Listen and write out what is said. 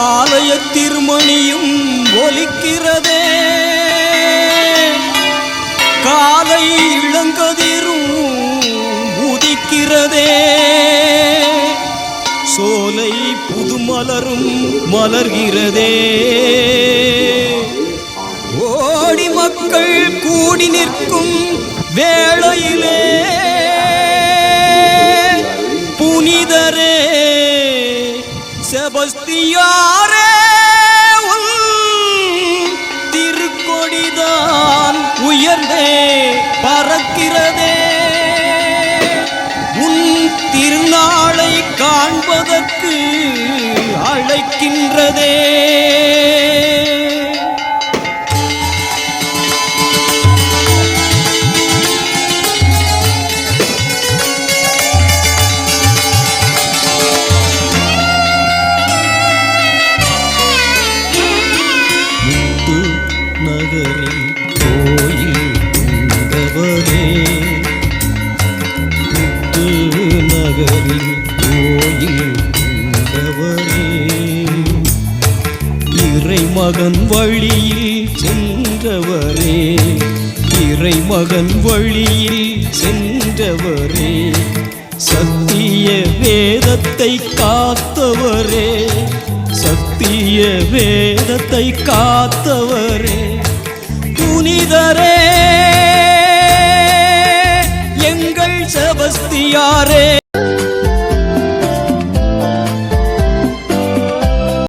ஆலய திருமணியும் ஒலிக்கிறதே. காலை இளங்கதிரும் உதிக்கிறதே. சோலை புதுமலரும் மலர்கிறதே. ஓடி மக்கள் கூடி நிற்கும் வேளையிலே. புனிதரே செபஸ்தியாரே உன் திருக்கொடிதான் உயர்ந்தே பறக்கிறதே. உன் திருநாளை காண்பதற்கு அழைக்கின்றதே. நகரில் கோயில் கொண்டவரே முத்து நகரில் கோயில் கொண்டவரே இறைமகன் வழியில் சென்றவரே. இறைமகன் வழியில் சென்றவரே. சத்திய வேதத்தை காத்தவரே. சத்திய வேதத்தை காத்தவரே. புனிதரே எங்கள் செபஸ்தியாரே.